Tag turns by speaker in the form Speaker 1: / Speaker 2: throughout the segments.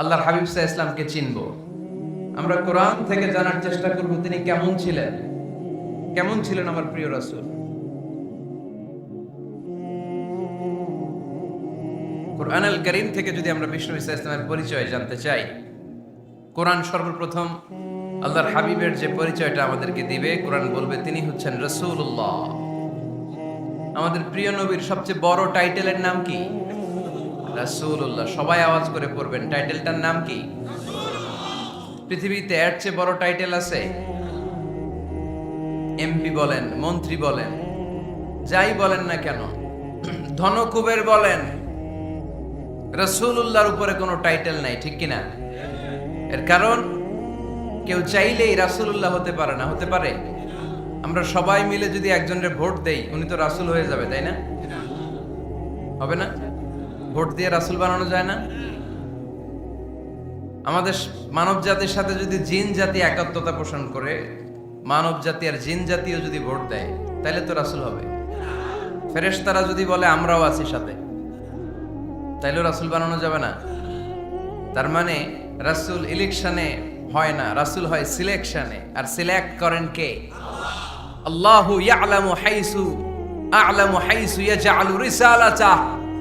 Speaker 1: আল্লাহর হাবিব সাহা ইসলামকে চিনব। আমরা কোরআন থেকে জানার চেষ্টা করব, তিনি কেমন ছিলেন? কেমন ছিলেন আমার প্রিয় রাসূল? কোরআন আল করিম থেকে যদি আমরা বিষ্ণু ইসা ইসলামের পরিচয় জানতে চাই, কোরআন সর্বপ্রথম আল্লাহর হাবিবের যে পরিচয়টা আমাদেরকে দিবে, কোরআন বলবে, তিনি হচ্ছেন রসুল্লাহ আমাদের প্রিয় নবীর সবচেয়ে বড় টাইটেলের নাম কি? রাসূলুল্লাহ, সবাই আওয়াজ করে পড়বেন। টাইটেলটার নাম কি? পৃথিবীতে এর চেয়ে বড় টাইটেল আছে? এমপি বলেন, মন্ত্রী বলেন, যাই বলেন না কেন, ধনকুবের বলেন রসুল্লাহর উপরে কোনো টাইটেল নাই, ঠিক কিনা? এর কারণ, কেউ চাইলেই রাসূলুল্লাহ হতে পারে না, হতে পারে। আমরা সবাই মিলে যদি একজনের ভোট দেই, উনি তো রাসূল হয়ে যাবে, তাই না? হবে না? ভোট দিয়ে রাসূল বানানো যায় না? আমাদের মানব জাতির সাথে যদি জিন জাতি একাত্মতা পোষণ করে, মানব জাতি আর জিন জাতিও যদি ভোট দেয় তাহলে তো রাসূল হবে। ফেরেশতারা যদি বলে, আমরাও আছি সাথে, তাইলেও রাসূল বানানো যাবে না। তার মানে রাসূল ইলেকশনে হয় না, রাসূল হয় সিলেকশনে। আর সিলেক্ট করেন কে? আল্লাহু ইয়ালামু হাইসু, আ'লামু হাইসু ইয়াজআলু রিসালাতা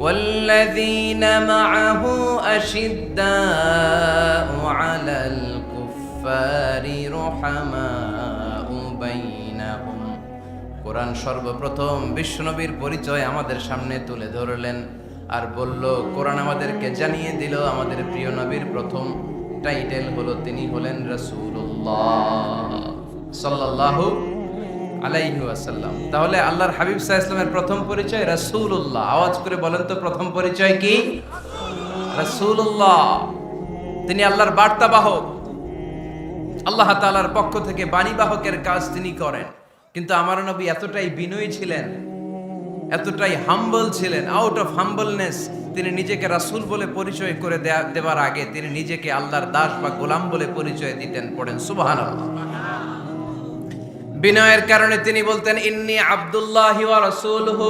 Speaker 1: والذين معه أشداء على الكفار رحماء بينهم কোরআন সর্বপ্রথম বিশ্বনবীর পরিচয় আমাদের সামনে তুলে ধরলেন আর বলল কোরআন আমাদেরকে জানিয়ে দিল আমাদের প্রিয় নবীর প্রথম টাইটেল হলো তিনি হলেন রাসূলুল্লাহ সাল্লাল্লাহু আলাইহি ওয়াসাল্লাম। তাহলে আল্লাহর হাবিব সাল্লাল্লাহু ইসলামের প্রথম পরিচয় আওয়াজ করে বলেন তো, প্রথম পরিচয় কি? তিনি আল্লাহর বার্তাবাহক। আল্লাহ পক্ষ থেকে বাণীবাহকের কাজ তিনি করেন। কিন্তু আমার নবী এতটাই বিনয়ী ছিলেন, এতটাই হাম্বল ছিলেন আউট অফ হাম্বলনেস তিনি নিজেকে রাসূল বলে পরিচয় করে দেওয়ার আগে তিনি নিজেকে আল্লাহর দাস বা গোলাম বলে পরিচয় দিতেন, পড়েন সুবহানাল্লাহ। বিনয়ের কারণে তিনি বলতেন, ইন্নি আব্দুল্লাহি রাসূলুহু।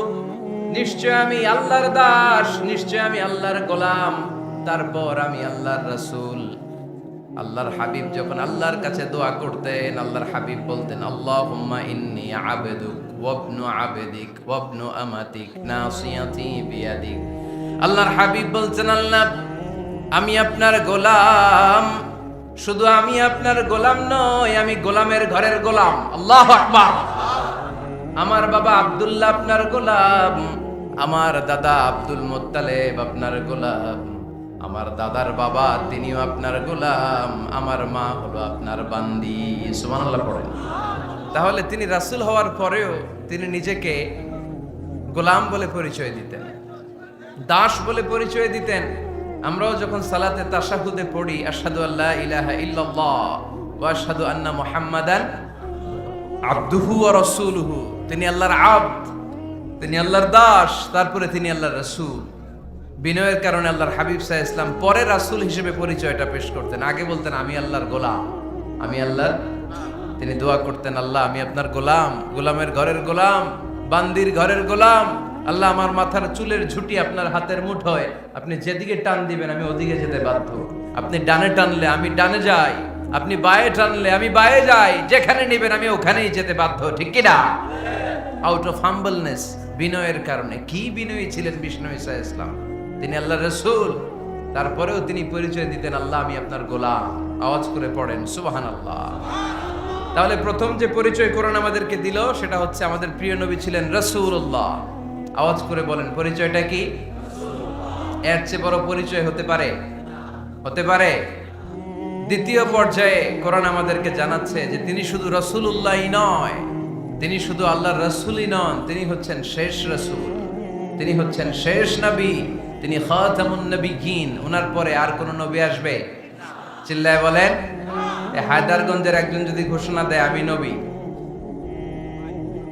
Speaker 1: নিশ্চয় আমি আল্লাহর দাস, নিশ্চয় আমি আল্লাহর গোলাম। তারপর আমি আল্লাহর রাসূল। আল্লাহর হাবিব যখন আল্লাহর কাছে দোয়া করতেন, আল্লাহর হাবিব বলতেন, আল্লাহুম্মা ইন্নি আবেদুক ওয়াবনু আবেদিক ওয়াবনু আমাতিক নাসিয়াতি বিয়াদিক। আল্লাহর হাবিব বলছেন, আল্লাহ, আমি আপনার গোলাম। শুধু আমি আপনার গোলাম নই, আমি গোলামের ঘরের গোলাম। আল্লাহ আমার বাবা আব্দুল্লাহ আপনার গোলাম, আমার দাদা আব্দুল মোত্তালেব আপনার গোলাম, আমার দাদার বাবা তিনিও আপনার গোলাম, আমার মা হলো আপনার বান্দি। সুবহানাল্লাহ পড়েন। তাহলে তিনি রাসুল হওয়ার পরেও তিনি নিজেকে গোলাম বলে পরিচয় দিতেন, দাস বলে পরিচয় দিতেন। আমরাও যখন সালাতে তাশাহুদে পড়ি, আশহাদু আল্লাহ ইলাহা ইল্লাল্লাহ ওয়া আশহাদু আন্না মুহাম্মাদান আব্দুহু ওয়া রাসূলুহু। তিনি আল্লাহর আব্দ, তিনি আল্লাহর দাস, তারপরে তিনি আল্লাহর রাসূল। বিনয়ের কারণে আল্লাহর হাবিব সাহ ইসলাম পরে রাসূল হিসেবে পরিচয়টা পেশ করতেন। আগে বলতেন, আমি আল্লাহর গোলাম। আমি আল্লাহর, তিনি দোয়া করতেন, আল্লাহ, আমি আপনার গোলাম। গোলামের ঘরের গোলাম, বান্দির ঘরের গোলাম। আল্লাহ আমার মাথার চুলের ঝুটি আপনার হাতের মুঠোয় আপনি যেদিকে টান দিবেন, আমি ওদিকে যেতে বাধ্য। আপনি ডানে টানলে আমি ডানে যাই। আপনি বায়ে টানলে আমি বায়ে যাই। যেখানে নেবেন, আমি ওখানেই যেতে বাধ্য। ঠিক কিনা? আউট অফ হাম্বলনেস বিনয়ের কারণে। কি বিনয়ী ছিলেন বিষ্ণু ইসা ইসলাম? তিনি আল্লাহ রসুল। তারপরেও তিনি পরিচয় দিতেন, আল্লাহ, আমি আপনার গোলাম। আওয়াজ করে পড়েন সুবাহান আল্লাহ তাহলে প্রথম যে পরিচয় কোরআন আমাদেরকে দিল, সেটা হচ্ছে আমাদের প্রিয় নবী ছিলেন রসুল্লাহ আওয়াজ করে বলেন, পরিচয়টা কি? এর চেয়ে বড় পরিচয় হতে পারে? হতে পারে? দ্বিতীয় পর্যায়ে কোরআন আমাদেরকে জানাচ্ছে যে তিনি শুধু রসুল্লাহই নয়, তিনি শুধু আল্লাহর রসুলই নন, তিনি হচ্ছেন শেষ রসুল, তিনি হচ্ছেন শেষ নবী, তিনি নবী গিন ওনার পরে আর কোন নবী আসবে? চিল্লায় বলেন হায়দারগঞ্জের একজন যদি ঘোষণা দেয়, আমি নবী।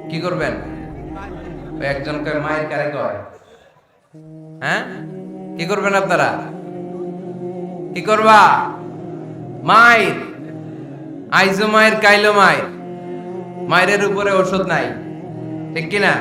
Speaker 1: কি করবেন? মায়ের কারে হ্যাঁ? কি করবেন আপনারা? কি করবা? মায়ের। মায়ের, কাইলো মায়ের। মায়ের উপরে ওষুধ নাই। ঠিক কিনা?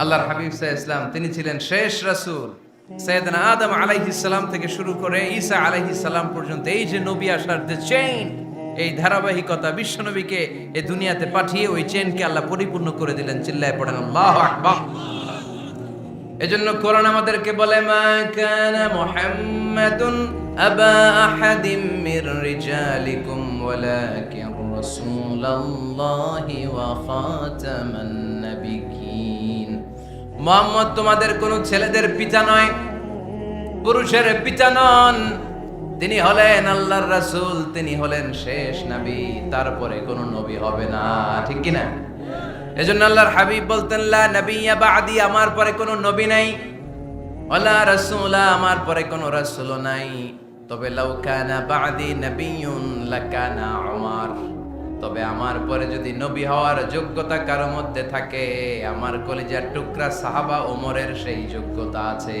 Speaker 1: আল্লাহর হাবিব সাহ ইসলাম তিনি ছিলেন শেষ রাসুল। সৈয়দনা আদম আলাইহিস সালাম থেকে শুরু করে ঈসা আলাইহিস সালাম পর্যন্ত, এই যে নবী আসার যে চেইন এই ধারাবাহিকতা বিশ্ব নবীকে এই দুনিয়াতে পাঠিয়ে ওই চেইনকে আল্লাহ পরিপূর্ণ করে দিলেন, চিল্লায় পড়েন, আল্লাহু আকবার। এজন্য কোরআন আমাদেরকে বলে, মা কানা মুহাম্মাদুন আবা আহাদিম মির রিজালিকুম ওয়ালাকিন রাসূলুল্লাহি ওয়া খাতামান নাবিয়িন। মুহাম্মদ তোমাদের কোন ছেলেদের পিতা নয়, পুরুষের পিতা নন। তিনি হলেন আল্লাহর রাসূল, তিনি হলেন শেষ নবী, তারপরে কোনো নবী হবে না, ঠিক কি না এজন্য আল্লাহর হাবিব বলতেন, লা নবিয়্যা বাদি, আমার পরে কোনো নবী নাই। ওয়ালা রাসূলা, আমার পরে কোনো রাসূল নাই। তবে লাউ কানা বাদি নবিয়্যুন লাকানা উমার। তবে আমার পরে যদি নবী হওয়ার যোগ্যতা কারও মধ্যে থাকে, আমার কলিজার টুকরা সাহাবা ওমরের সেই যোগ্যতা আছে।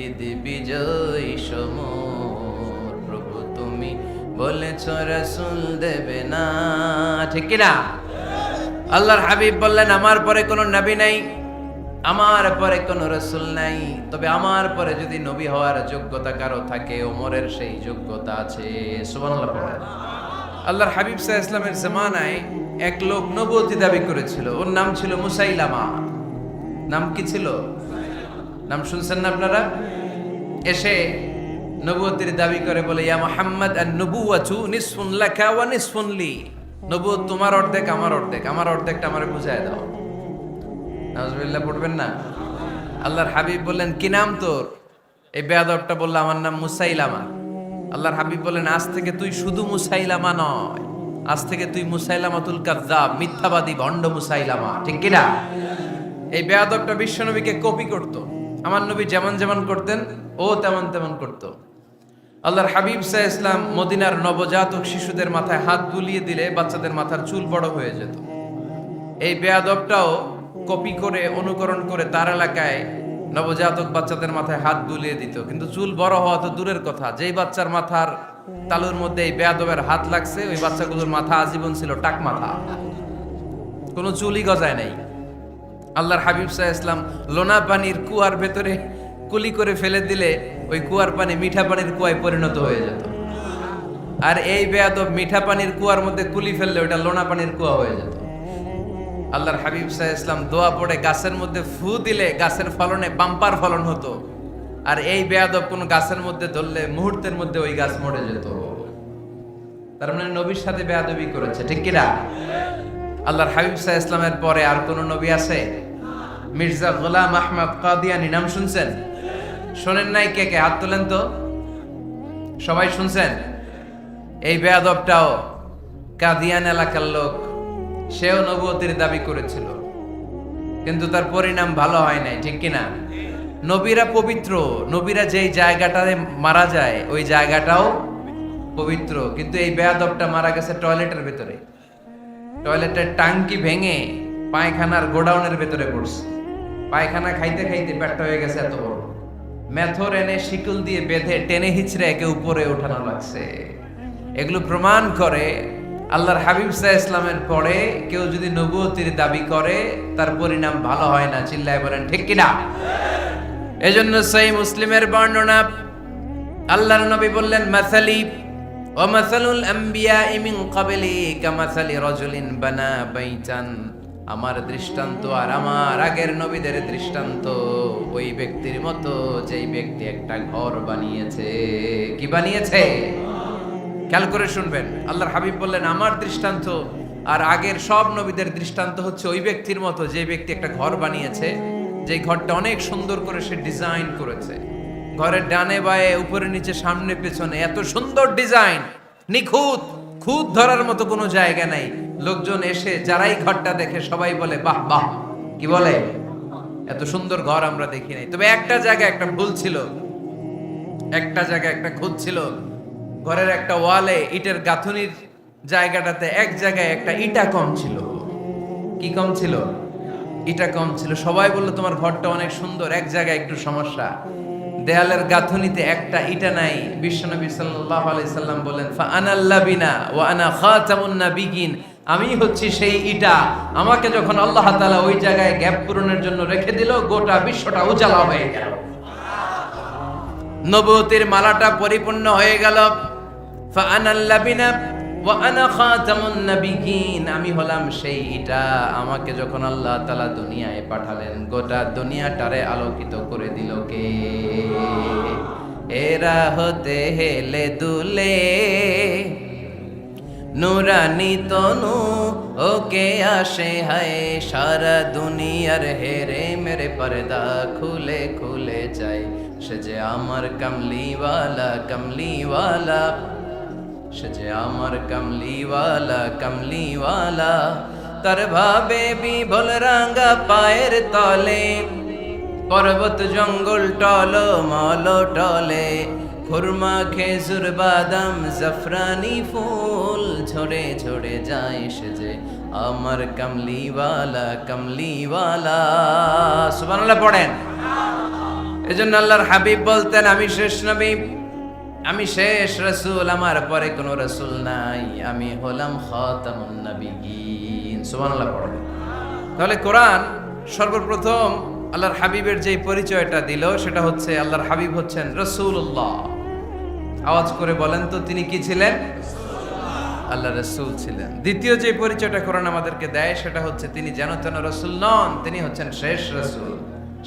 Speaker 1: খালিদ বিজয় সমর। প্রভু তুমি বলেছ, রাসূল দেবে না। ঠিক কি না আল্লাহর হাবিব বললেন, আমার পরে কোনো নবী নাই, আমার পরে কোনো রসুল নাই। তবে আমার পরে যদি নবী হওয়ার যোগ্যতা কারও থাকে, ওমরের সেই যোগ্যতা আছে। আল্লাহর হাবিব সাহ ইসলামের জামানায় এক লোক নবতী দাবি করেছিল। ওর নাম ছিল মুসাইলামা। নাম কি ছিল? নাম শুনছেন না আপনারা? এসে নবুয়তির দাবি করে বলে, ইয়া মুহাম্মদ আন নবুওয়াতু নিসফুন লাকা ওয়া নিসফুন নবুয়ত তোমার অর্ধেক, আমার অর্ধেক, আমার অর্ধেকটা আমারে বুঝায় দাও। নাউজুবিল্লাহ, পড়বেন না? আল্লাহর হাবিব বললেন, কি নাম তোর? এই বেয়াদবটা বলল, আমার নাম মুসাইলামা। আল্লাহর হাবিব বললেন, আজ থেকে তুই শুধু মুসাইলামা নয়, আজ থেকে তুই মুসাইলামাতুল কাজ্জাব মিথ্যাবাদী, ভণ্ড মুসাইলামা। ঠিক কি না এই বেয়াদবটা বিশ্বনবীকে কপি করত। আমার নবী যেমন যেমন করতেন, ও তেমন তেমন করত। আল্লাহর হাবিব সাহ ইসলাম মদিনার নবজাতক শিশুদের মাথায় হাত বুলিয়ে দিলে বাচ্চাদের মাথার চুল বড় হয়ে যেত। এই বেয়াদবটাও কপি করে, অনুকরণ করে তার এলাকায় নবজাতক বাচ্চাদের মাথায় হাত বুলিয়ে দিত। কিন্তু চুল বড় হওয়া তো দূরের কথা। যেই বাচ্চার মাথার তালুর মধ্যে এই বেয়াদবের হাত লাগছে, ওই বাচ্চাগুলোর মাথা আজীবন ছিল টাক মাথা। কোনো চুলই গজায় নাই। আল্লাহর হাবিব সাহ ইসলাম লোনা পানির কুয়ার ভেতরে কুলি করে ফেলে দিলে ওই কুয়ার পানি মিঠা পানির কুয়ায় পরিণত হয়ে যেত। আর এই বেয়াদব মিঠা পানির কুয়ার মধ্যে কুলি ফেললে ওটা লোনা পানির কুয়া হয়ে যেত। আল্লাহর হাবিব সাহ ইসলাম দোয়া পড়ে গাছের মধ্যে ফু দিলে গাছের ফলনে বাম্পার ফলন হতো। আর এই বেয়াদব কোন গাছের মধ্যে ধরলে মুহূর্তের মধ্যে ওই গাছ মরে যেত। তার মানে নবীর সাথে বেয়াদবি করেছে, ঠিক কিনা? আল্লাহর হাবিব সাহ ইসলামের পরে আর কোন নবী আছে? মির্জা গোলাম আহমদ কাদিয়ানি, নাম শুনছেন? শোনেন নাই কে কে? হাত তোলেন তো। সবাই শুনছেন? এই বেয়াদবটাও কাদিয়ান এলাকার লোক, সেও নবুয়তির দাবি করেছিল। কিন্তু তার পরিণাম ভালো হয় নাই, ঠিক কিনা? নবীরা পবিত্র, নবীরা যেই জায়গাটাতে মারা যায়, ওই জায়গাটাও পবিত্র। কিন্তু এই বেয়াদবটা মারা গেছে টয়লেটের ভিতরে। টয়লেটের টাঙ্কি ভেঙে পায়খানার গোডাউনের ভেতরে পড়ছে। পায়খানা খাইতে খাইতে পেটটা হয়ে গেছে এত বড়। মেথর এনে শিকল দিয়ে বেঁধে টেনে হিচড়ে একে উপরে ওঠানো লাগছে। এগুলো প্রমাণ করে আল্লাহর হাবিব সাহ ইসলামের পরে কেউ যদি নবুয়তির দাবি করে, তার পরিণাম ভালো হয় না, চিল্লায় বলেন, ঠিক কিনা? এজন্য সেই মুসলিমের বর্ণনা, আল্লাহর নবী বললেন, মাসালি ও মাসালুল আম্বিয়া ইমিন কাবেলি কামাসালি রজুলিন বানা বাইচান আমার দৃষ্টান্ত আর আমার আগের নবীদের দৃষ্টান্ত। ওই ব্যক্তির মতো যেই ব্যক্তি একটা ঘর বানিয়েছে। কি বানিয়েছে? খেয়াল করে শুনবেন। আল্লাহর হাবিব বললেন, আমার দৃষ্টান্ত আর আগের সব নবীদের দৃষ্টান্ত হচ্ছে ওই ব্যক্তির মতো যে ব্যক্তি একটা ঘর বানিয়েছে। যে ঘরটা অনেক সুন্দর করে সে ডিজাইন করেছে। ঘরের ডানে বায়ে, উপরে নিচে, সামনে, পেছনে এত সুন্দর ডিজাইন। নিখুঁত, খুঁত ধরার মতো কোনো জায়গা নাই। লোকজন এসে যারাই ঘরটা দেখে সবাই বলে, বাহ বাহ। কি বলে? এত সুন্দর ঘর আমরা দেখি নাই। তবে একটা জায়গায় একটা ভুল ছিল। একটা জায়গায় একটা খুঁত ছিল। ঘরের একটা ওয়ালে ইটের গাঁথুনির জায়গাটাতে এক জায়গায় একটা ইটা কম ছিল। কি কম ছিল? ইটা কম ছিল। সবাই বলল, তোমার ঘরটা অনেক সুন্দর, এক জায়গায় একটু সমস্যা। দেয়ালের গাঁথুনিতে একটা ইটা নাই। বিশ্বনবী সাল্লাল্লাহু আলাইহি সাল্লাম বলেন ফা আনাল্লাবিনা ওয়া আনা খাতামুন নাবিয়িন আমি হচ্ছি সেই ইটা। আমাকে যখন আল্লাহ তালা ওই জায়গায় গ্যাপ পূরণের জন্য রেখে দিল, গোটা বিশ্বটা উজালা হয়ে গেল। নবুতির মালাটা পরিপূর্ণ হয়ে গেল। আমি হলাম সেই ইটা। আমাকে যখন আল্লাহ তাআলা দুনিয়ায় পাঠালেন, গোটা দুনিয়াটারে আলোকিত করে দিল কে? এরা হতে হেলে দুলে। নুরানি তনু, ওকে আসে হায়, সারা দুনিয়ার হেরে মেরে পর্দা খুলে খুলে যায় সে আমার কমলিওয়ালা কমলিওয়ালা, সে আমার কমলিওয়ালা কমলিওয়ালা। তার ভাবে বিভল রাঙ্গা পায়ের তলে, পর্বত জঙ্গল টল মল টলে। খুরমা খেজুর, বাদাম, জাফরানি ফুল। ঝরে ঝরে যায় সে যে আমার কমলিওয়ালা কমলিওয়ালা। সুবহানাল্লাহ পড়েন। এজন্য আল্লাহর হাবিব বলতেন, আমি শেষ নবী, আমি শেষ রসুল, আমার পরে কোনো রসুল নাই। আমি হলাম খাতামুন নবিয়িন সুবহানাল্লাহ পড়েন। তাহলে কোরআন সর্বপ্রথম আল্লাহর হাবিবের যে পরিচয়টা দিল, সেটা হচ্ছে আল্লাহর হাবিব হচ্ছেন রসুল্লাহ আওয়াজ করে বলেন তো, তিনি কি ছিলেন? আল্লাহ রসুল ছিলেন। দ্বিতীয় যে পরিচয়টা কোরআন আমাদেরকে দেয়, সেটা হচ্ছে তিনি যেন তেন রসুল নন, তিনি হচ্ছেন শেষ রসুল,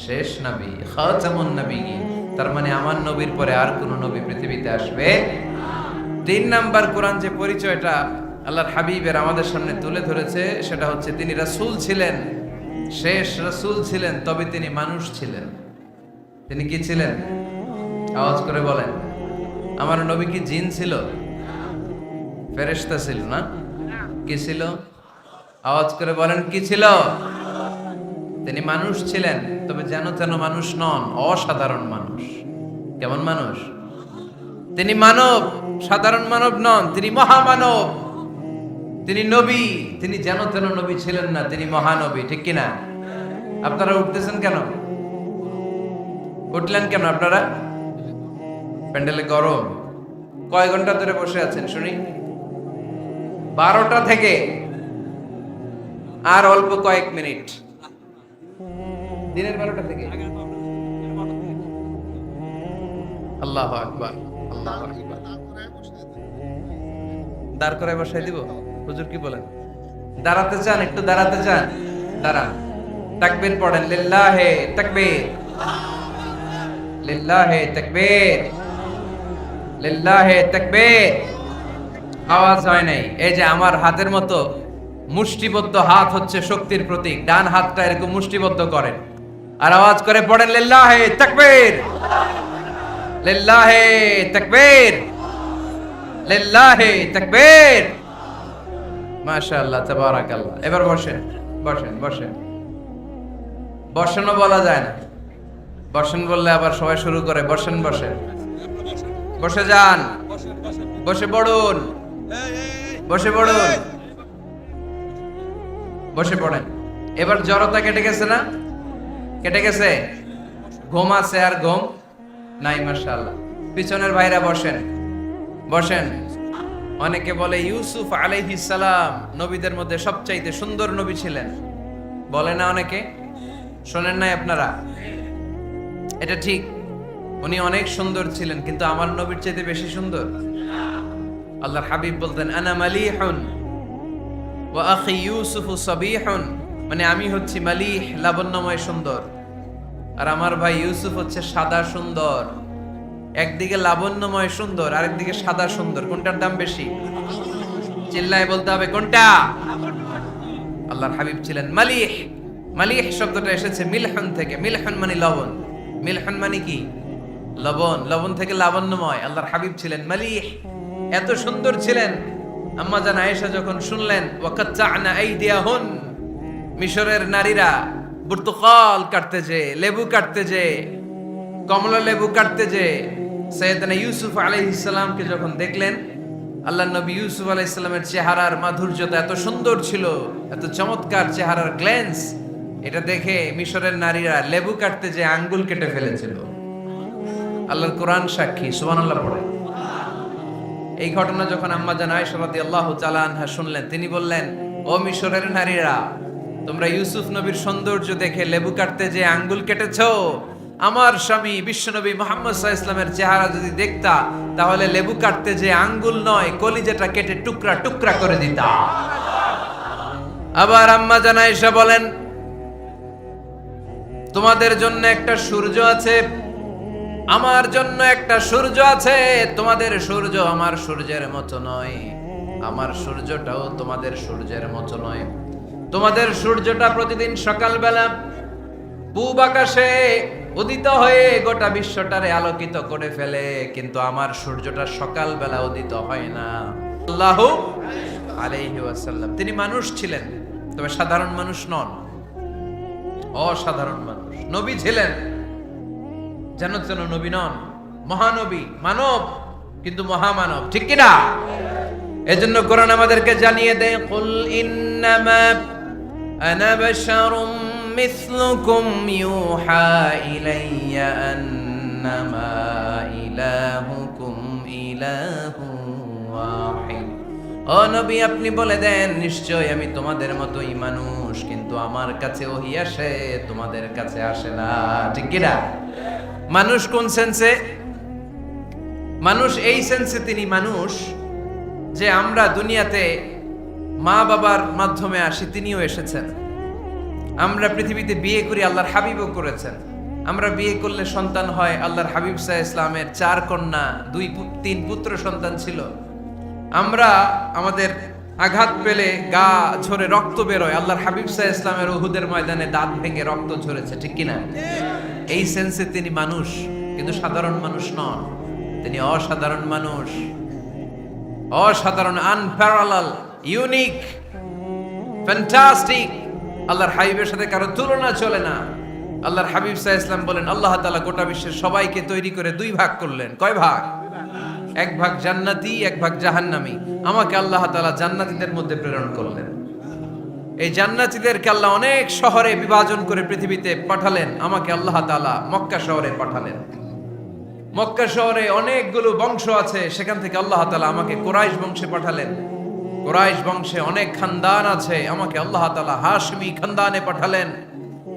Speaker 1: শেষ নবী, খাতামুন নবী তার মানে আমার নবীর পরে আর কোন নবী পৃথিবীতে আসবে তিন নাম্বার কোরআন যে পরিচয়টা আল্লাহর হাবিবের আমাদের সামনে তুলে ধরেছে, সেটা হচ্ছে তিনি রাসূল ছিলেন, শেষ রাসূল ছিলেন, তবে তিনি মানুষ ছিলেন। তিনি কি ছিলেন? আওয়াজ করে বলেন। আমার নবী কি জিন ছিল? ফেরেশতা ছিল না? কি ছিল? আওয়াজ করে বলেন, কি ছিল? তিনি মানুষ ছিলেন, তবে যেন তেন মানুষ নন, অসাধারণ মানুষ। কেমন মানুষ? তিনি মানব, সাধারণ মানব নন, তিনি মহামানব। তিনি নবী, তিনি যেন তেন নবী ছিলেন না, তিনি মহানবী, ঠিক কিনা আপনারা উঠতেছেন কেন? উঠলেন কেন আপনারা? প্যান্ডেলে গরম। কয় ঘণ্টা ধরে বসে আছেন, শুনি? বারোটা থেকে আর অল্প কয়েক মিনিট। দিনের বারোটা থেকে। আল্লাহ আকবার, আল্লাহ দাঁড় করে বসাই দিব? হুজুর কি বলেন? দাঁড়াতে চান, একটু দাঁড়াতে চান। দাঁড়ান। তাকবীর পড়েন। লিল্লাহে তাকবীর। লিল্লাহে তাকবীর। লিল্লাহে তাকবীর। আওয়াজ হয় নাই। এই যে আমার হাতের মতো মুষ্টিবদ্ধ হাত হচ্ছে শক্তির প্রতীক। ডান হাতটা এরকম মুষ্টিবদ্ধ করেন। আর আওয়াজ করে পড়েন, লিল্লাহে তাকবীর। লিল্লাহে তাকবীর। লিল্লাহে তাকবীর। মাশাআল্লাহ, তাবারাকাল্লাহ। এবার বসেন বসেন বসেন। বলা যায় না। বসেন বললে আবার সবাই শুরু করে। বসেন বসেন। বসে যান। বসে পড়ুন। বসে পড়ুন। বসে পড়েন। এবার জড়তা কেটে গেছে না? কেটে গেছে? ঘুম আছে আর ঘুম নাই, মাশাআল্লাহ। পিছনের ভাইরা বসেন। বসেন। অনেকে বলে, ইউসুফ আলাইহিস সালাম নবীদের মধ্যে সবচাইতে সুন্দর নবী ছিলেন। বলে না অনেকে? শোনেন নাই আপনারা? এটা ঠিক। উনি অনেক সুন্দর ছিলেন, কিন্তু আমার নবীর চাইতে বেশি সুন্দর। আল্লাহর হাবিব বলতেন, আনা মালিহুন ওয়া আখি ইউসুফ সাবিহুন। মানে আমি হচ্ছি মালিহ, লাবণ্যময় সুন্দর। আর আমার ভাই ইউসুফ হচ্ছে সাদা সুন্দর। একদিকে লাবণ্যময় সুন্দর, আরেকদিকে সাদা সুন্দর। কোনটার দাম বেশি? চিল্লায় বলতে হবে, কোনটা? আল্লাহর হাবিব ছিলেন মালিহ। মালিহ শব্দটা এসেছে মিলহন থেকে। মিলহন মানে লবণ। মিলহন মানে কি? লবণ লবণ থেকে লাবণ্যময়। আল্লাহর হাবিব ছিলেন মালিহ। এত সুন্দর ছিলেন। আম্মা জান আয়েশা যখন শুনলেন ওয়াকাচ্চানা আইদিয়াহুন মিশরের নারীরা বুর্তুকাল কাটতে যে, লেবু কাটতে যে, কমলা লেবু কাটতে যে, সৈয়দনা ইউসুফ আলাইহিস সালামকে যখন দেখলেন আল্লাহ নবী ইউসুফ আলাইহিস সালামের চেহারার মাধুর্যতা এত সুন্দর ছিল, এত চমৎকার চেহারার গ্ল্যান্স এটা দেখে মিশরের নারীরা লেবু কাটতে যে আঙ্গুল কেটে ফেলেছিল। আল্লাহর কোরআন সাক্ষী সুবহানাল্লাহ পড়ে এই ঘটনা যখন আম্মা জান আয়েশা রাদিয়াল্লাহু তাআলা আনহা শুনলেন, তিনি বললেন, ও মিশরের নারীরা, তোমরা ইউসুফ নবীর সৌন্দর্য দেখে লেবু কাটতে যে আঙ্গুল কেটেছ? আমার স্বামী বিশ্বনবী মোহাম্মদ আলাইহি ইসলামের চেহারা যদি দেখতা, তাহলে লেবু কাটতে যে আঙ্গুল নয়, কলিজাটা কেটে টুকরা টুকরা করে দিতা। আবার আম্মা জান আয়েশা বলেন, তোমাদের জন্য একটা সূর্য আছে আমার জন্য একটা সূর্য আছে, তোমাদের সূর্য আমার সূর্যের মতো নয়। আমার সূর্যটাও তোমাদের সূর্যের মতো নয়। তোমাদের সূর্যটা প্রতিদিন সকালবেলা পূব আকাশে উদিত হয়ে গোটা বিশ্বটারে আলোকিত করে ফেলে, কিন্তু আমার সূর্যটা সকালবেলা উদিত হয় না। আল্লাহ আলাইহি ওয়াসাল্লাম। তিনি মানুষ ছিলেন, তবে সাধারণ মানুষ নন। অসাধারণ মানুষ। নবী ছিলেন। যেন যেন নবী নন, মহানবী, মানব, কিন্তু মহামানব, ঠিক কিনা? এজন্য কোরআন আমাদেরকে জানিয়ে দেয়, কুল মিসলুকুম ইউহা ইলাইয়া আন্নামা ইলাহুকুম ইলাহু ওয়াহিদ। ও নবী, আপনি বলে দেন নিশ্চয় আমি তোমাদের মতোই মানুষ, কিন্তু আমার কাছে ওহি আসে, তোমাদের কাছে আসে না। ঠিক কিনা? মানুষ কোন সেন্সে মানুষ এই সেন্সে তিনি মানুষ, যে আমরা দুনিয়াতে মা বাবার মাধ্যমে আসি, তিনিও এসেছেন। আমরা পৃথিবীতে বিয়ে করি, আল্লাহর হাবিবও করেছেন। আমরা বিয়ে করলে সন্তান হয়, আল্লাহর হাবিব সাহা ইসলামের চার কন্যা, দুই তিন পুত্র সন্তান ছিল। আমরা আমাদের আঘাত পেলে গা ঝরে রক্ত বেরোয়, আল্লাহর হাবিব সাহা ইসলামের উহুদের ময়দানে দাঁত ভেঙে রক্ত ঝরেছে, ঠিক কিনা? এই সেন্সে তিনি মানুষ, কিন্তু সাধারণ মানুষ নন। তিনি অসাধারণ মানুষ। অসাধারণ আনপ্যারালাল ইউনিক ফ্যান্টাস্টিক আল্লাহর হাবিবের সাথে কারও তুলনা চলে না। আল্লাহর হাবিব সাহা ইসলাম বলেন, আল্লাহ তাআলা গোটা বিশ্বের সবাইকে তৈরি করে দুই ভাগ করলেন। কয় ভাগ? এক ভাগ জান্নাতি, এক ভাগ জাহান্নামি। আমাকে আল্লাহ তাআলা জান্নাতীদের মধ্যে প্রেরণ করলেন। এই জান্নাতীদেরকে আল্লাহ অনেক শহরে বিভাজন করে পৃথিবীতে পাঠালেন, আমাকে আল্লাহ তাআলা মক্কা শহরে পাঠালেন। মক্কা শহরে অনেকগুলো বংশ আছে, সেখান থেকে আল্লাহ তালা আমাকে কোরাইশ বংশে পাঠালেন। কোরাইশ বংশে অনেক খানদান আছে, আমাকে আল্লাহ তালা হাশমি খানদানে পাঠালেন।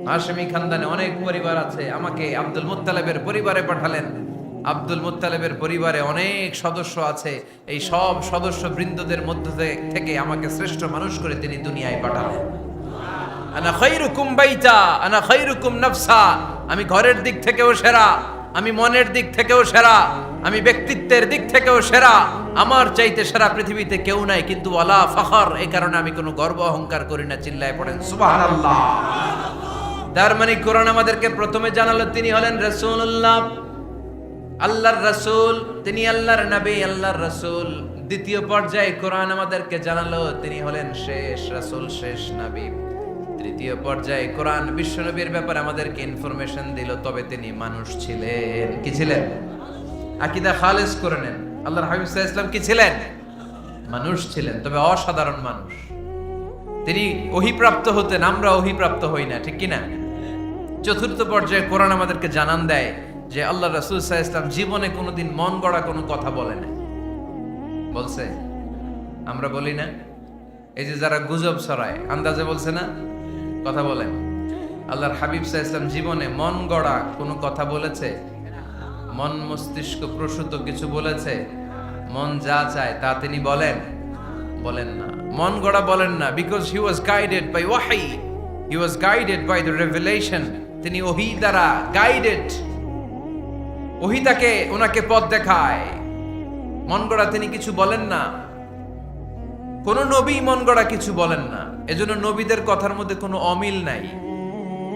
Speaker 1: হাশমি খানদানে অনেক পরিবার আছে, আমাকে আব্দুল মুত্তালেবের পরিবারে পাঠালেন। আব্দুল মুত্তালেবের পরিবারে অনেক সদস্য আছে। এই সব সদস্য বৃন্দদের মধ্য থেকে আমাকে শ্রেষ্ঠ মানুষ করে তিনি দুনিয়ায় পাঠালেন। আনা খৈরুকুম বাইতা, আনা খৈরুকুম নফসা, আমি ঘরের দিক থেকেও সেরা, আমি মনের দিক থেকেও সেরা, আমি ব্যক্তিত্বের দিক থেকেও সেরা, আমার চাইতে সেরা পৃথিবীতে কেউ নাই, কিন্তু ওয়ালা ফখর এই কারণে আমি কোনো গর্ব অহংকার করি না, চিল্লায় পড়েন, সুবহানাল্লাহ। তার মানে কোরআন আমাদেরকে প্রথমে জানালো তিনি হলেন রাসূলুল্লাহ। আল্লাহর রাসূল, তিনি আল্লাহর নবী, আল্লাহর রাসূল। দ্বিতীয় পর্যায়ে কোরআন আমাদেরকে জানালো, তিনি হলেন শেষ রাসূল, শেষ নবী। তৃতীয় পর্যায়ে কোরআন বিশ্বনবীর ব্যাপারে আমাদেরকে ইনফরমেশন দিল, তবে তিনি মানুষ ছিলেন। কি ছিলেন? আকিদা খালেস করে নেন। আল্লাহর হাবিব ইসলাম কি ছিলেন? মানুষ ছিলেন, তবে অসাধারণ মানুষ। তিনি অহিপ্রাপ্ত হতেন, আমরা অহিপ্রাপ্ত হই না, ঠিক কি না চতুর্থ পর্যায়ে কোরআন আমাদেরকে জানান দেয় যে আল্লাহ রাসূল আলাইহি ইসলাম জীবনে কোনোদিন মন গড়া কোনো কথা বলে না বলছে? আমরা বলি না। এই যে যারা গুজব ছড়ায়, আন্দাজে বলছে না? কথা বলেন। আল্লাহর হাবিব সাল্লাল্লাহু ইসলাম জীবনে মন গড়া কোনো কথা বলেছে? মন মস্তিষ্ক প্রসূত কিছু বলেছে? মন যা চায় তা তিনি বলেন? বলেন না। মন গড়া বলেন না because he was guided by wahi he was guided by the revelation তিনি ওহি দ্বারা গাইডেড ওহি তাকে ওনাকে পথ দেখায়। মন গড়া তিনি কিছু বলেন না। কোন নবী মন গড়া কিছু বলেন না। এজন্য নবীদের কথার মধ্যে কোনো অমিল নাই।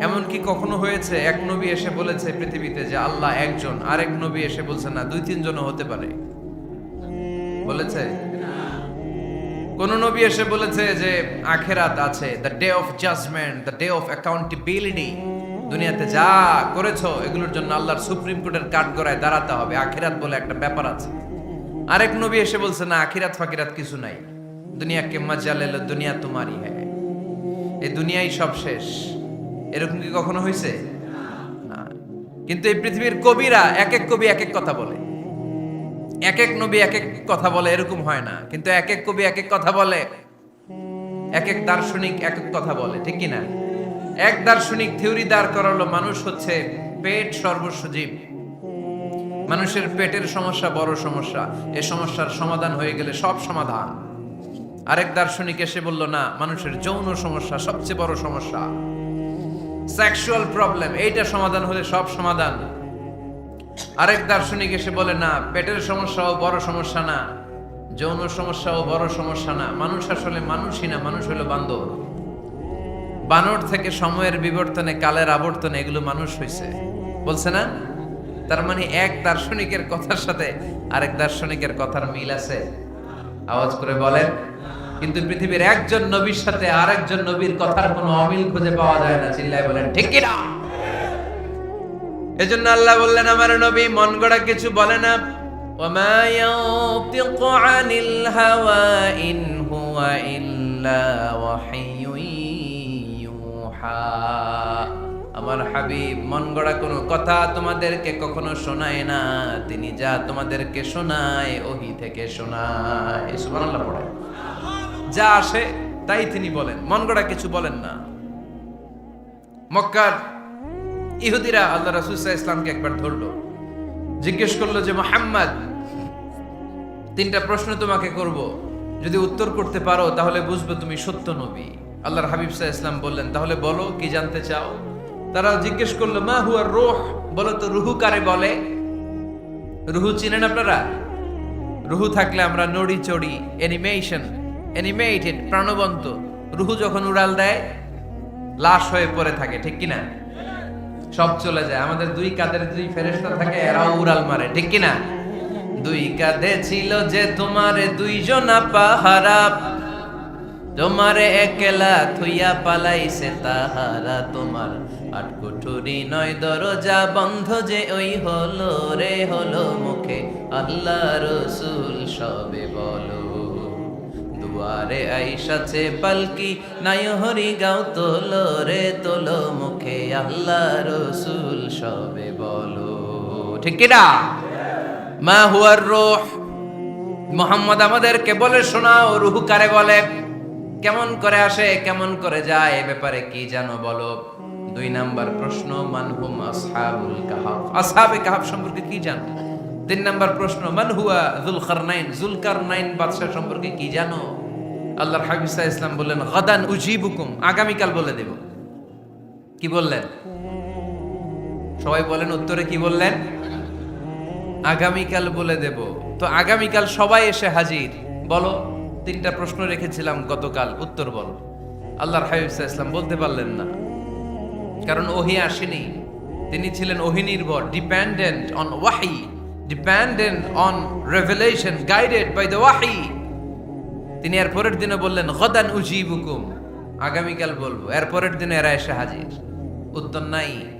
Speaker 1: এমনকি কখনো হয়েছে, এক নবী এসে বলেছে পৃথিবীতে যে আল্লাহ একজন, আরেক নবী এসে বলছে না, দুই তিনজনও হতে পারে। বলেছে? কোন নবী এসে বলেছে যে আখেরাত আছে the day of judgment the day of accountability দুনিয়াতে যা করেছ, এগুলোর জন্য আল্লাহর সুপ্রিম কোর্টের কাঠগড়ায় দাঁড়াতে হবে। আখিরাত বলে একটা ব্যাপার আছে। আরেক নবী এসে বলছে, না, আখিরাত ফাকিরাত কিছু নাই। দুনিয়া কে মজা লেলো দুনিয়া তোমারই হ্যাঁ। এই দুনিয়াই সব শেষ। এরকম কি কখনো হয়েছে কিন্তু এই পৃথিবীর কবিরা এক এক কবি এক এক কথা বলে। এক এক নবী এক এক কথা বলে, এরকম হয় না। কিন্তু এক এক কবি এক এক কথা বলে। এক এক দার্শনিক এক এক কথা বলে, ঠিক কি না এক দার্শনিক থিওরি দাঁড় করালো, মানুষ হচ্ছে পেট সর্বস্ব জীব। মানুষের পেটের সমস্যা বড় সমস্যা। এ সমস্যার সমাধান হয়ে গেলে সব সমাধান। আরেক দার্শনিক এসে বলল, না, মানুষের যৌন সমস্যা সবচেয়ে বড় সমস্যা। সেক্সুয়াল প্রবলেম, এইটা সমাধান হলে সব সমাধান। আরেক দার্শনিক এসে বলে, না, পেটের সমস্যাও বড় সমস্যা না। যৌন সমস্যাও বড় সমস্যা না। মানুষ আসলে মানুষই না, মানুষ হলো বান্দর। বানর থেকে সময়ের বিবর্তনে কালের আবর্তনে এগুলো মানুষ হয়েছে বলছে না তার মানে এক দার্শনিকের কথার সাথে আরেক দার্শনিকের কথার মিল আছে আওয়াজ করে বলেন কিন্তু পৃথিবীর একজন নবীর সাথে আরেকজন নবীর কথার কোনো অমিল খুঁজে পাওয়া যায় না চিল্লায় বলেন ঠিক কিনা এজন্য আল্লাহ বললেন আমার নবী মন গড়া কিছু বলে না وما ينطق عن الهوى إن هو إلا وحي يوحى আমার হাবিব, মন গড়া কোনো কথা তোমাদেরকে কখনো শোনায় না। তিনি যা তোমাদেরকে শোনায়, ওহি থেকে শোনায়। সুবহানাল্লাহ পড়ে। যা আসে, তাই তিনি বলেন। মন গড়া কিছু বলেন না। মক্কার ইহুদিরা আল্লাহ রাসুলসাহ ইসলামকে একবার ধরলো। জিজ্ঞেস করল যে, মোহাম্মদ, তিনটা প্রশ্ন তোমাকে করব। যদি উত্তর করতে পারো, তাহলে বুঝবে তুমি সত্য নবী। আল্লাহর হাবিব সাহ ইসলাম বললেন, তাহলে বলো, কি জানতে চাও? তারা জিজ্ঞেস করল, মা হুয়ার রোহ? বলো তো, রুহু কারে বলে? রুহু চিনেন আপনারা? রুহু থাকলে আমরা নড়ি চড়ি অ্যানিমেশন অ্যানিমেটেড প্রাণবন্ত। রুহু যখন উড়াল দেয়, লাশ হয়ে পড়ে থাকে, ঠিক কিনা? সব চলে যায়। আমাদের দুই কাঁধের দুই ফেরেশতা থাকে, এরাও উড়াল মারে, ঠিক কিনা? দুই কাঁধে ছিল যে তোমারে দুইজনা পাহারা। তোমারে একলা থুইয়া পালাইছে তাহারা তোমার। আট কুঠুরি নয় দরজা বন্ধ যে ওই হলো রে, হলো মুখে। আল্লাহ রসুল সবে বলো। দুয়ারে আইসাছে পালকি নাই হরি গাও তোলো রে, তোলো মুখে। আল্লাহ রসুল সবে বলো। ঠিক কিনা মা হুয়ার রোহ। মোহাম্মদ আমাদেরকে বলে শোনাও, রুহু কারে বলে? কেমন করে আসে, কেমন করে যায়, এ ব্যাপারে কি জানো বলো? দুই নাম্বার প্রশ্ন মানহুম আসহাবুল কাহাফ আসহাবে কাহাফ সম্পর্কে কি জানো? তিন নাম্বার প্রশ্ন, মান হুয়া জুলকারনাইন। জুলকারনাইন বাদশাহ সম্পর্কে কি জানো? আল্লাহর সাল্লাল্লাহু ইসলাম বললেন, গাদান উজিবুকুম। আগামীকাল বলে দেব। কি বললেন? সবাই বলেন উত্তরে কি বললেন? আগামীকাল বলে দেব। তো আগামীকাল সবাই এসে হাজির। বলো। তিনটা প্রশ্ন রেখেছিলাম গতকাল। উত্তর বলো। আল্লাহর হাবিব ইসলাম বলতে পারলেন না। কারণ ওহি আসেনি। তিনি ছিলেন ওহি নির্ভর dependent on wahi dependent on revelation guided by the wahi তিনি এর পরের দিনে বললেন, গদান উজিবুকুম। আগামীকাল বলব। এর পরের দিনে এরা এসে হাজির। উত্তর নাই।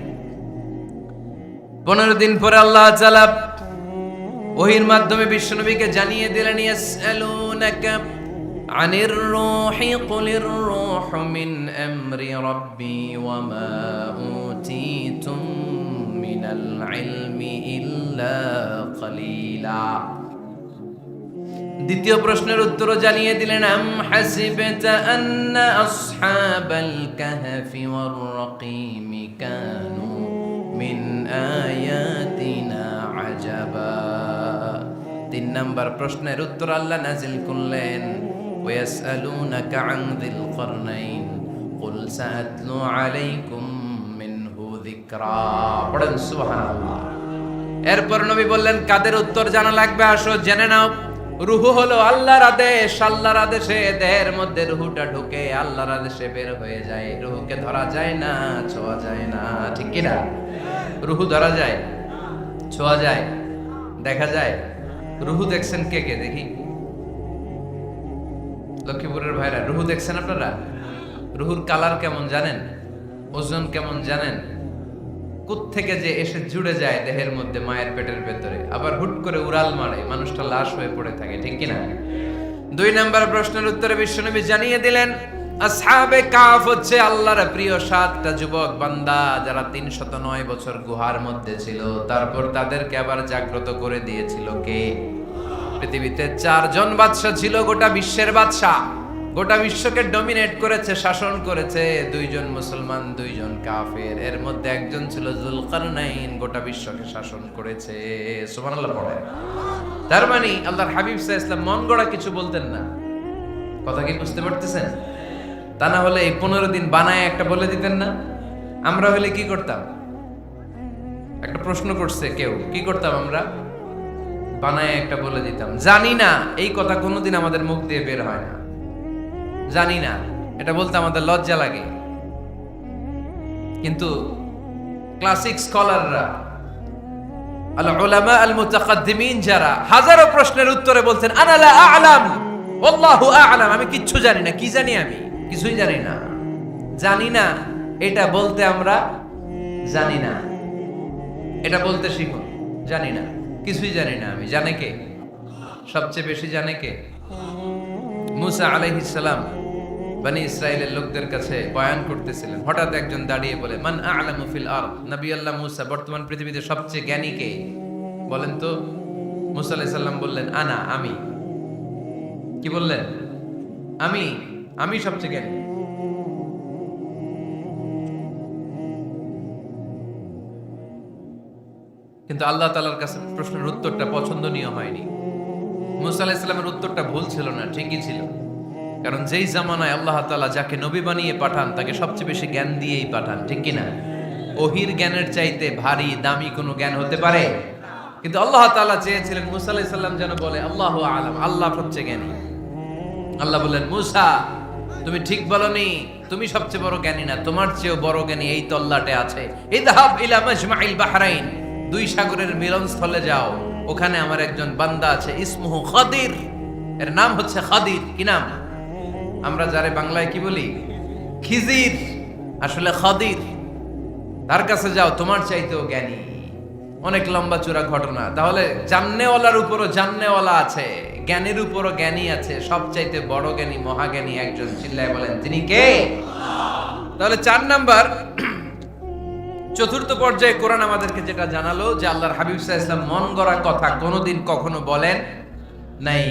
Speaker 1: পনেরো দিন পরে আল্লাহ তাআলা ওহির মাধ্যমে বিশ্বনবীকে জানিয়ে দিলেন, ইয়াসআলুনাকা আনির রূহি, কুলির রূহু মিন আমরি রাব্বি ওয়া মা উতীতুম মিনাল ইলমি ইল্লা কলিলা। দ্বিতীয় প্রশ্নের উত্তরও জানিয়ে দিলেন, আম হাসিবতা আন্না আসহাবাল কাহফি ওয়ার রাকিম কানু মিন আয়াতিনা আজাবা। তিন নাম্বার প্রশ্নের উত্তর আল্লাহ নাজিল করলেন ওয়াসআলুনাকা আন যিল করনাইন কুল সাআতলু আলাইকুম মিনহু যিকরা। পড়েন সুবহানাল্লাহ। এরপর নবী বললেন, কাদের উত্তর জানা লাগবে আসো জেনে নাও। রুহু হলো আল্লাহর আদেশ, আল্লাহর আদেশে দেহের মধ্যে রুহুটা ঢুকে আল্লাহর আদেশে বের হয়ে যায়। রুহুকে ধরা যায় না, ছোঁয়া যায় না, ঠিক কিনা রুহু ধরা যায়, ছোঁয়া যায়, দেখা যায়। রুহু দেখছেন কে কে? দেখি। লক্ষ্মীপুরের ভাইরা, রুহু দেখছেন আপনারা? রুহুর কালার কেমন জানেন? ওজন কেমন জানেন? থেকে যে এসে জুড়ে যায় দেহের মধ্যে মায়ের পেটের ভেতরে? আবার হুট করে উড়াল মারে, মানুষটা লাশ হয়ে পড়ে থাকে, ঠিক কিনা? দুই নাম্বার প্রশ্নের উত্তরে বিশ্বনবী জানিয়ে দিলেন, আসহাবে কাফ হচ্ছে আল্লাহর প্রিয় সাতটা যুবক বান্দা যারা তিনশত নয় বছর গুহার মধ্যে ছিল। তারপর তাদেরকে আবার জাগ্রত করে দিয়েছিল কে? পৃথিবীতে চারজন বাদশাহ ছিল, গোটা বিশ্বের বাদশাহ। গোটা বিশ্বকে ডমিনেট করেছে, শাসন করেছে, দুইজন মুসলমান, দুইজন কাফের। এর মধ্যে একজন ছিল জুলকারনাইন, গোটা বিশ্বকে শাসন করেছে। সুবহানাল্লাহ পড়ে। তার মানে আল্লাহর হাবিব সাহ ইসলাম মন গড়া কিছু বলতেন না। কথা কি বুঝতে পারতেছেন? তা না হলে এই পনেরো দিন বানায় একটা বলে দিতেন না। আমরা হলে কি করতাম? একটা প্রশ্ন করছে কেউ, কি করতাম আমরা? বানায় একটা বলে দিতাম। জানি না, এই কথা কোনোদিন আমাদের মুখ দিয়ে বের হয় না। জানি না। এটা বলতে আমাদের লজ্জা লাগে। কিন্তু ক্লাসিক স্কলাররা যারা, হাজারো প্রশ্নের উত্তরে বলছেন, আনা লা আ'লাম আল্লাহু আ'লাম আমি কিচ্ছু জানি না। কি জানি আমি? কিছুই জানি না। জানি না, এটা বলতে আমরা জানি না। এটা বলতে শিখুন জানি না। কিছুই জানি না আমি। জানে কে? সবচেয়ে বেশি জানে কে? মুসা আলাইহিস সালাম। বানি ইসরায়েলের লোকদের কাছে বয়ান করতেছিলেন। হঠাৎ একজন দাঁড়িয়ে বলে, মান আরদ? নবী আল্লাহ মুসা বর্তমান পৃথিবীতে সবচেয়ে জ্ঞানী কে? বলেন তো। মুসা বললেন, আনা, আমি। কি বললেন? আমি আমি সবচেয়ে জ্ঞানী। কিন্তু আল্লাহ তালার কাছে প্রশ্নের উত্তরটা পছন্দনীয় হয়নি। মুসা আলাহ ইসলামের উত্তরটা ভুল ছিল না, ঠিকই ছিল। কারণ যেই জামানায় আল্লাহ তালা যাকে নবী বানিয়ে পাঠান, তাকে সবচেয়ে বেশি জ্ঞান দিয়েই পাঠান, ঠিক কিনা? ওহির জ্ঞানের চাইতে ভারী, দামি কোনো জ্ঞান হতে পারে? কিন্তু আল্লাহ তালা চেয়েছিলেন মুসা যেন বলে, আল্লাহ আলম, আল্লাহ সবচেয়ে জ্ঞানী। আল্লাহ বললেন, মুসা, তুমি ঠিক বলনি, তুমি সবচেয়ে বড় জ্ঞানী না, তোমার চেয়েও বড় জ্ঞানী এই তল্লাটে আছে। দুই সাগরের মিলনস্থলে যাও, ওখানে আমার একজন বান্দা আছে, ইসমুহু খাদির। এর নাম হচ্ছে খাদির, কি নাম? আমরা যারে বাংলায় কি বলি? খিজির, আসলে খাদির। তার কাছে যাও, তোমার চাইতেও জ্ঞানী। অনেক লম্বা চূড়া ঘটনা। তাহলে জাননেওয়ালার উপরও জাননেওয়ালা আছে, জ্ঞানের উপরও জ্ঞানী আছে। সবচাইতে বড় জ্ঞানী, মহাজ্ঞানী একজন চিল্লায় বলেন, তিনি কে? তাহলে চার নাম্বার, চতুর্থ পর্যায়ে কোরআন আমাদেরকে যেটা জানালো যে আল্লাহর হাবিব সাহা ইসলাম মন গড়া কথা কোনোদিন কখনো বলেন নাই।